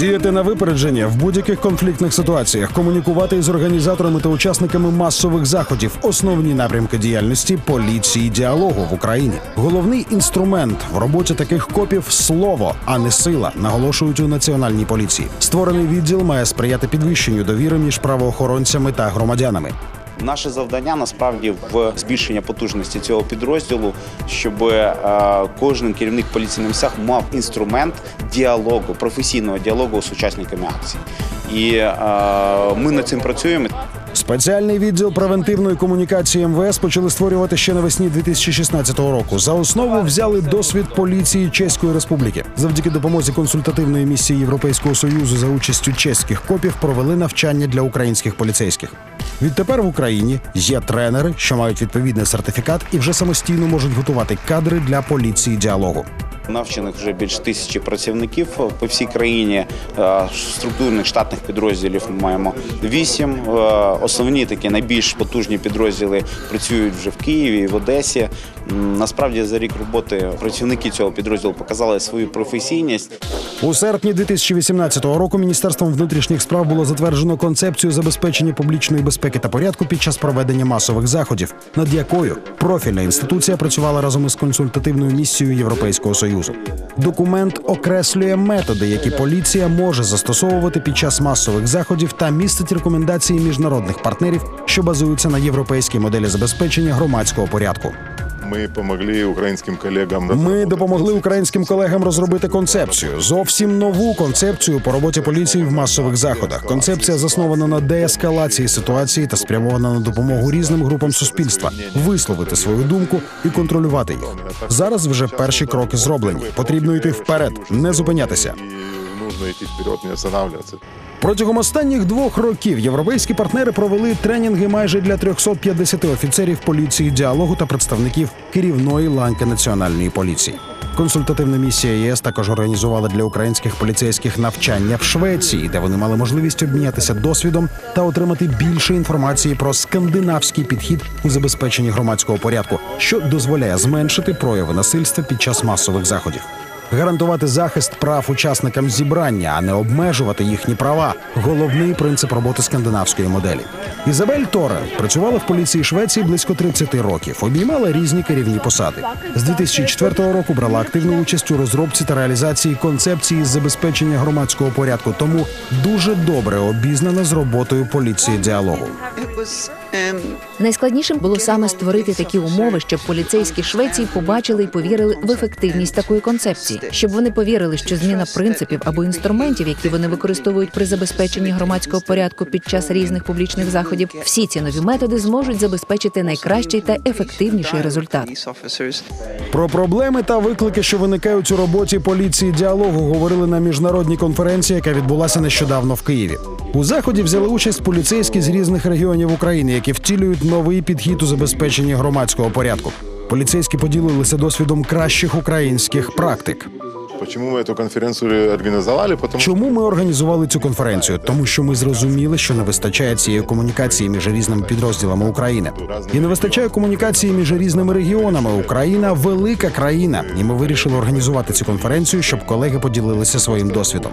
Діяти на випередження в будь-яких конфліктних ситуаціях, комунікувати із організаторами та учасниками масових заходів, основні напрямки діяльності поліції діалогу в Україні. Головний інструмент в роботі таких копів слово, а не сила, наголошують у національній поліції. Створений відділ має сприяти підвищенню довіри між правоохоронцями та громадянами. Наше завдання насправді в збільшення потужності цього підрозділу, щоб е, кожен керівник поліції на місцях мав інструмент діалогу, професійного діалогу з учасниками акції. І е, ми над цим працюємо. Спеціальний відділ превентивної комунікації МВС почали створювати ще навесні 2016 року. За основу взяли досвід поліції Чеської Республіки. Завдяки допомозі консультативної місії Європейського союзу за участю чеських копів провели навчання для українських поліцейських. Відтепер в Україні є тренери, що мають відповідний сертифікат і вже самостійно можуть готувати кадри для поліції діалогу. Навчених вже більш тисячі працівників по всій країні. Е, Структурних штатних підрозділів ми маємо вісім. Е, Основні такі найбільш потужні підрозділи працюють вже в Києві і в Одесі. Насправді за рік роботи працівники цього підрозділу показали свою професійність. У серпні 2018 року Міністерством внутрішніх справ було затверджено концепцію забезпечення публічної безпеки та порядку під час проведення масових заходів, над якою профільна інституція працювала разом із консультативною місією Європейського союзу. Документ окреслює методи, які поліція може застосовувати під час масових заходів та містить рекомендації міжнародних партнерів, що базуються на європейській моделі забезпечення громадського порядку. Ми допомогли українським колегам. Ми допомогли українським колегам розробити концепцію, зовсім нову концепцію по роботі поліції в масових заходах. Концепція заснована на деескалації ситуації та спрямована на допомогу різним групам суспільства висловити свою думку і контролювати їх. Зараз вже перші кроки зроблені. Потрібно йти вперед, не зупинятися. Нужно йти вперед, не останавливаться. Протягом останніх двох років європейські партнери провели тренінги майже для 350 офіцерів поліції діалогу та представників керівної ланки національної поліції. Консультативна місія ЄС також організувала для українських поліцейських навчання в Швеції, де вони мали можливість обмінятися досвідом та отримати більше інформації про скандинавський підхід у забезпеченні громадського порядку, що дозволяє зменшити прояви насильства під час масових заходів. Гарантувати захист прав учасникам зібрання, а не обмежувати їхні права головний принцип роботи скандинавської моделі. Ізабель Торен працювала в поліції Швеції близько 30 років, обіймала різні керівні посади. З 2004 року брала активну участь у розробці та реалізації концепції забезпечення громадського порядку, тому дуже добре обізнана з роботою поліції діалогу. Найскладнішим було саме створити такі умови, щоб поліцейські Швеції побачили і повірили в ефективність такої концепції, щоб вони повірили, що зміна принципів або інструментів, які вони використовують при забезпеченні громадського порядку під час різних публічних заходів, всі ці нові методи зможуть забезпечити найкращий та ефективніший результат. Про проблеми та виклики, що виникають у роботі поліції діалогу, говорили на міжнародній конференції, яка відбулася нещодавно в Києві. У заході взяли участь поліцейські з різних регіонів України, які втілюють новий підхід у забезпеченні громадського порядку. Поліцейські поділилися досвідом кращих українських практик. Чому ми цю конференцію організували? Чому ми організували цю конференцію? Тому що ми зрозуміли, що не вистачає цієї комунікації між різними підрозділами України, і не вистачає комунікації між різними регіонами. Україна велика країна, і ми вирішили організувати цю конференцію, щоб колеги поділилися своїм досвідом.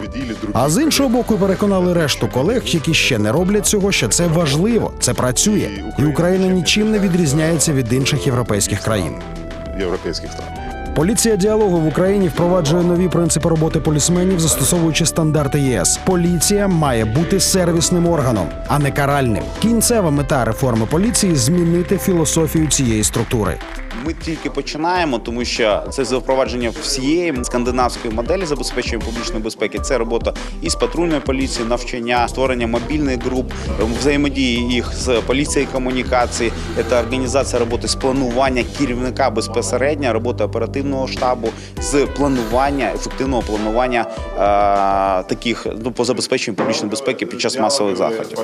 А з іншого боку, переконали решту колег, які ще не роблять цього, що це важливо, це працює, і Україна нічим не відрізняється від інших європейських країн. європейських стран. Поліція діалогу в Україні впроваджує нові принципи роботи полісменів, застосовуючи стандарти ЄС. Поліція має бути сервісним органом, а не каральним. Кінцева мета реформи поліції змінити філософію цієї структури. Ми тільки починаємо, тому що це запровадження всієї скандинавської моделі забезпечення публічної безпеки. Це робота із патрульною поліцією, навчання, створення мобільних груп, взаємодії їх з поліцією комунікації. Це організація роботи з планування керівника безпосередньо, робота оперативного штабу з планування, ефективного планування е, таких ну по забезпеченню публічної безпеки під час масових заходів.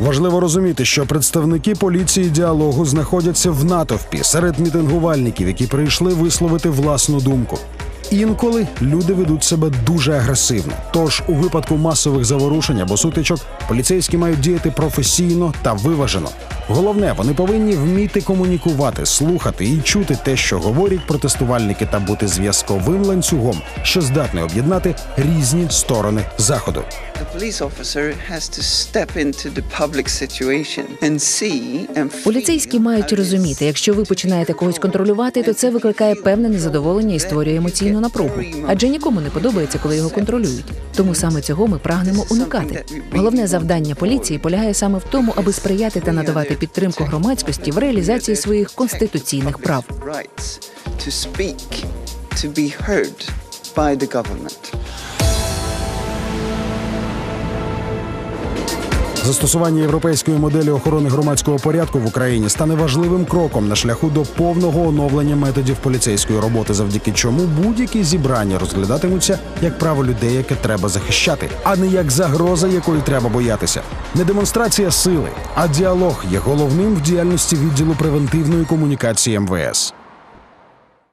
Важливо розуміти, що представники поліції діалогу знаходяться в натовпі серед мітингувальників, які прийшли висловити власну думку. інколи люди ведуть себе дуже агресивно. Тож у випадку масових заворушень або сутичок поліцейські мають діяти професійно та виважено. Головне, вони повинні вміти комунікувати, слухати і чути те, що говорять протестувальники, та бути зв'язковим ланцюгом, що здатний об'єднати різні сторони заходу. Поліцейські мають розуміти, якщо ви починаєте когось контролювати, то це викликає певне незадоволення і створює емоційну напругу. Адже нікому не подобається, коли його контролюють. Тому саме цього ми прагнемо уникати. Головне завдання поліції полягає саме в тому, аби сприяти та надавати підтримку громадськості в реалізації своїх конституційних прав. to speak, to be heard by the government. Застосування європейської моделі охорони громадського порядку в Україні стане важливим кроком на шляху до повного оновлення методів поліцейської роботи, завдяки чому будь-які зібрання розглядатимуться як право людей, яке треба захищати, а не як загроза, якої треба боятися. Не демонстрація сили, а діалог є головним в діяльності відділу превентивної комунікації МВС.